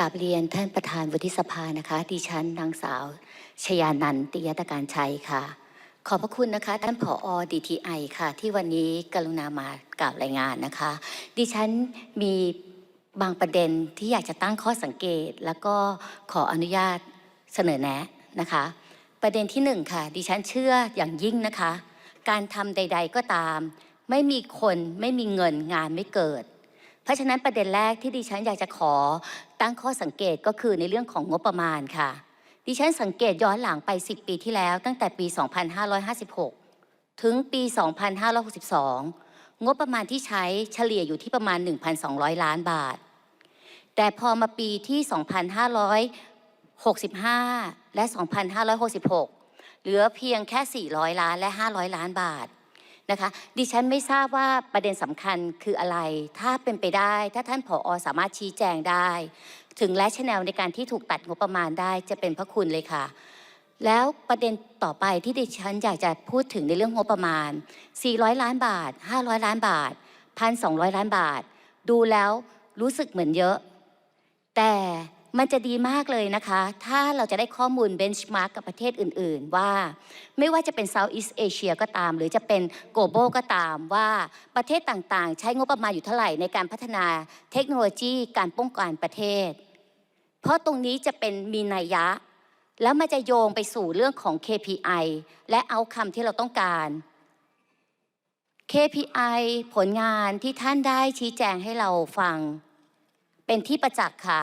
ราบเรียนท่านประธานวุฒิสภานะคะ ดิฉันนางสาวชยานันติยตการชัยค่ะ ขอบพระคุณนะคะ ท่านผอ DTI ค่ะ ที่วันนี้กรุณามากล่าวรายงานนะคะ ดิฉันมีบางประเด็นที่อยากจะตั้งข้อสังเกต แล้วก็ขออนุญาตเสนอแนะนะคะ ประเด็นที่หนึ่งค่ะ ดิฉันเชื่ออย่างยิ่งนะคะ การทำใด ๆ ก็ตาม ไม่มีคนไม่มีเงินงานไม่เกิด ราะฉะนั้นประเด็นแรกที่ดิฉันอยากจะขอตั้งข้อสังเกตก็คือในเรื่องของงบประมาณค่ะ ดิฉันสังเกตย้อนหลังไป 10 ปีที่แล้ว ตั้งแต่ปี 2556 ถึงปี 2562 งบประมาณที่ใช้เฉลี่ยอยู่ที่ประมาณ 1,200 ล้านบาท แต่พอมาปีที่ 2565 และ 2566 เหลือเพียงแค่ 400 ล้านและ 500 ล้านบาท นะคะ ดิฉันไม่ทราบว่าประเด็นสำคัญคืออะไร ถ้าเป็นไปได้ ถ้าท่านผออสามารถชี้แจงได้ ถึงและชแนลในการที่ถูกตัดงบประมาณได้จะเป็นพระคุณเลยค่ะ แล้วประเด็นต่อไปที่ดิฉันอยากจะพูดถึงในเรื่องงบประมาณ 400 ล้านบาท 500 ล้านบาท 1,200 ล้านบาท ดูแล้วรู้สึกเหมือนเยอะ แต่ มันจะดีมากเลยนะคะ ถ้าเราจะได้ข้อมูลเบนช์มาร์กกับประเทศอื่น ๆ ว่า ไม่ว่าจะเป็น Southeast Asia ก็ตาม หรือจะเป็น Global ก็ตามว่าประเทศต่างๆ ใช้งบประมาณอยู่เท่าไหร่ในการพัฒนาเทคโนโลยีการป้องกันประเทศ เพราะตรงนี้จะเป็นมีนัยยะ แล้วมันจะโยงไปสู่เรื่องของ KPI และเอาคำที่เราต้องการ KPI ผลงานที่ท่านได้ชี้แจงให้เราฟัง เป็นที่ประจักษ์ค่ะ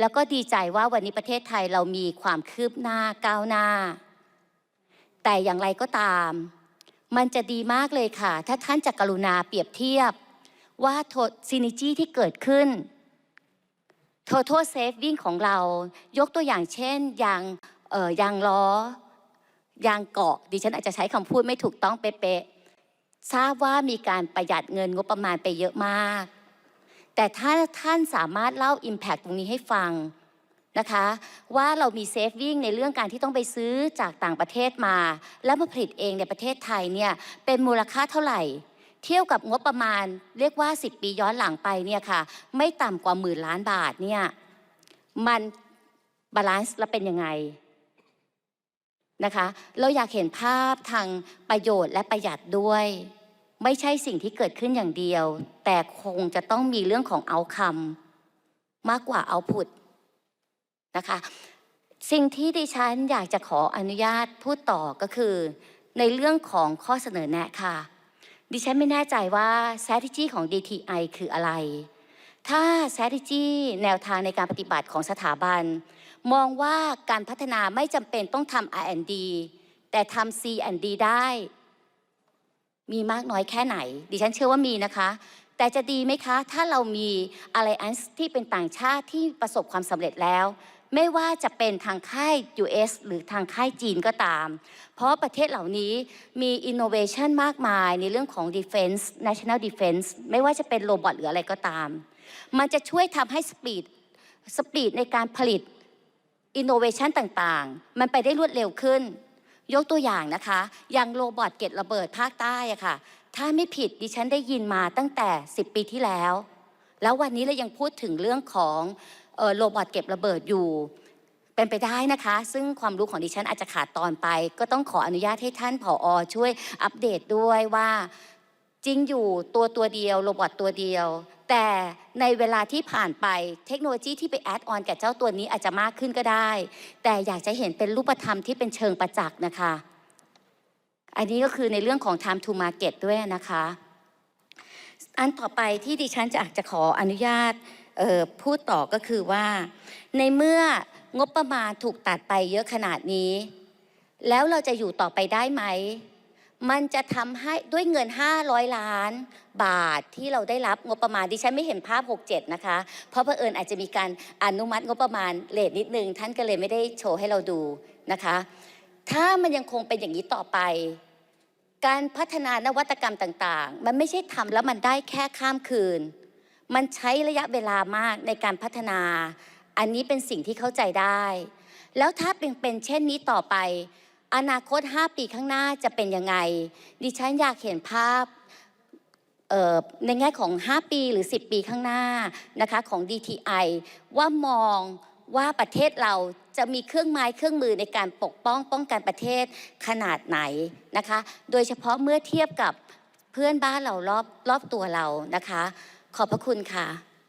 แล้วก็ดีใจว่าวันนี้ประเทศไทยเรามีความคืบหน้าก้าวหน้า แต่อย่างไรก็ตาม มันจะดีมากเลยค่ะ ถ้าท่านจะกรุณาเปรียบเทียบ ว่าโทซินิจีที่เกิดขึ้น total saving ของเรา ยกตัวอย่างเช่นยางเอ่อยางล้อยางเกาะ ดิฉันอาจจะใช้คำพูดไม่ถูกต้องเป๊ะๆทราบว่ามีการประหยัดเงินงบประมาณไปเยอะมาก แต่ถ้าท่านสามารถเล่า Impact ตรงนี้ให้ฟังนะคะว่าเรามีเซฟวิ่งในเรื่องการที่ต้องไปซื้อจากต่างประเทศมา แล้วมาผลิตเองในประเทศไทยเนี่ยเป็นมูลค่าเท่าไหร่ เทียบกับงบประมาณเรียกว่า 10 ปีย้อนหลังไปเนี่ยค่ะไม่ต่ำกว่าหมื่นล้านบาทเนี่ยมันบาลานซ์แล้วเป็นยังไงนะคะเราอยากเห็นภาพทางประโยชน์และประหยัดด้วย ไม่ใช่สิ่งที่เกิดขึ้นอย่างเดียว แต่คงจะต้องมีเรื่องของเอาคำมากกว่าเอาพุทนะคะ สิ่งที่ดิฉันอยากจะขออนุญาตพูดต่อก็คือ ในเรื่องของข้อเสนอแนะค่ะ ดิฉันไม่แน่ใจว่า strategy ของ DTI คืออะไร ถ้า strategy แนวทางในการปฏิบัติของสถาบัน มองว่าการพัฒนาไม่จำเป็นต้องทำ R&D แต่ทำ C&D ได้ มีมากน้อยแค่ไหน ดิฉันเชื่อว่ามีนะคะ แต่จะดีไหมคะ ถ้าเรามี Alliance ที่เป็นต่างชาติที่ประสบความสำเร็จแล้ว ไม่ว่าจะเป็นทางค่าย US หรือทางค่ายจีนก็ตาม เพราะประเทศเหล่านี้มี innovation มากมายในเรื่องของ defense national defense ไม่ว่าจะเป็นโรบอทหรืออะไรก็ตาม มันจะช่วยทำให้สปีดสปีดในการผลิต innovation ต่างๆ มันไปได้รวดเร็วขึ้น ยกตัวอย่างนะคะ อย่างโรบอทเก็ตระเบิดภาคใต้อะค่ะ ถ้าไม่ผิดดิฉันได้ยินมาตั้งแต่ 10 ปีที่แล้ว แล้ววันนี้เรายังพูดถึงเรื่องของออโรบอทเก็บระเบิดอยู่ เป็นไปได้นะคะ ซึ่งความรู้ของดิฉันอาจจะขาดตอนไป ก็ต้องขออนุญาตให้ท่านผออช่วยอัปเดตด้วยว่าจริงอยู่ตัวตัวเดียวโรบอทตัวเดียว แต่ในเวลาที่ผ่านไปเทคโนโลยีที่ไปแอดออนกับเจ้าตัวนี้อาจจะมากขึ้นก็ได้ แต่อยากจะเห็นเป็นรูปธรรมที่เป็นเชิงประจักษ์นะคะ อันนี้ก็คือในเรื่องของ time to market ด้วยนะคะ อันต่อไปที่ดิฉันจะอยากจะขออนุญาตพูดต่อก็คือว่า ในเมื่องบประมาณถูกตัดไปเยอะขนาดนี้ แล้วเราจะอยู่ต่อไปได้ไหม มันจะทำให้ด้วยเงิน 500 ล้านบาทที่เราได้รับงบประมาณดิฉันไม่เห็นภาพ 67 นะคะ เพราะเผอิญอาจจะมีการอนุมัติงบประมาณเลทนิดนึง ท่านก็เลยไม่ได้โชว์ให้เราดูนะคะ ถ้ามันยังคงเป็นอย่างนี้ต่อไป การพัฒนานวัตกรรมต่างๆ มันไม่ใช่ทำแล้วมันได้แค่ข้ามคืน มันใช้ระยะเวลามากในการพัฒนา อันนี้เป็นสิ่งที่เข้าใจได้ แล้วถ้าเป็นเป็นเช่นนี้ต่อไป อนาคต 5 ปีข้างหน้าจะเป็นยังไง ดิฉันอยากเห็นภาพในแง่ของ 5 ปีหรือ 10 ปีข้างหน้านะคะของ DTI ว่ามองว่าประเทศเราจะมีเครื่องไม้เครื่องมือในการปกป้องป้องกันประเทศขนาดไหนนะคะ โดยเฉพาะเมื่อเทียบกับเพื่อนบ้านเรารอบรอบตัวเรานะคะ ขอบพระคุณค่ะ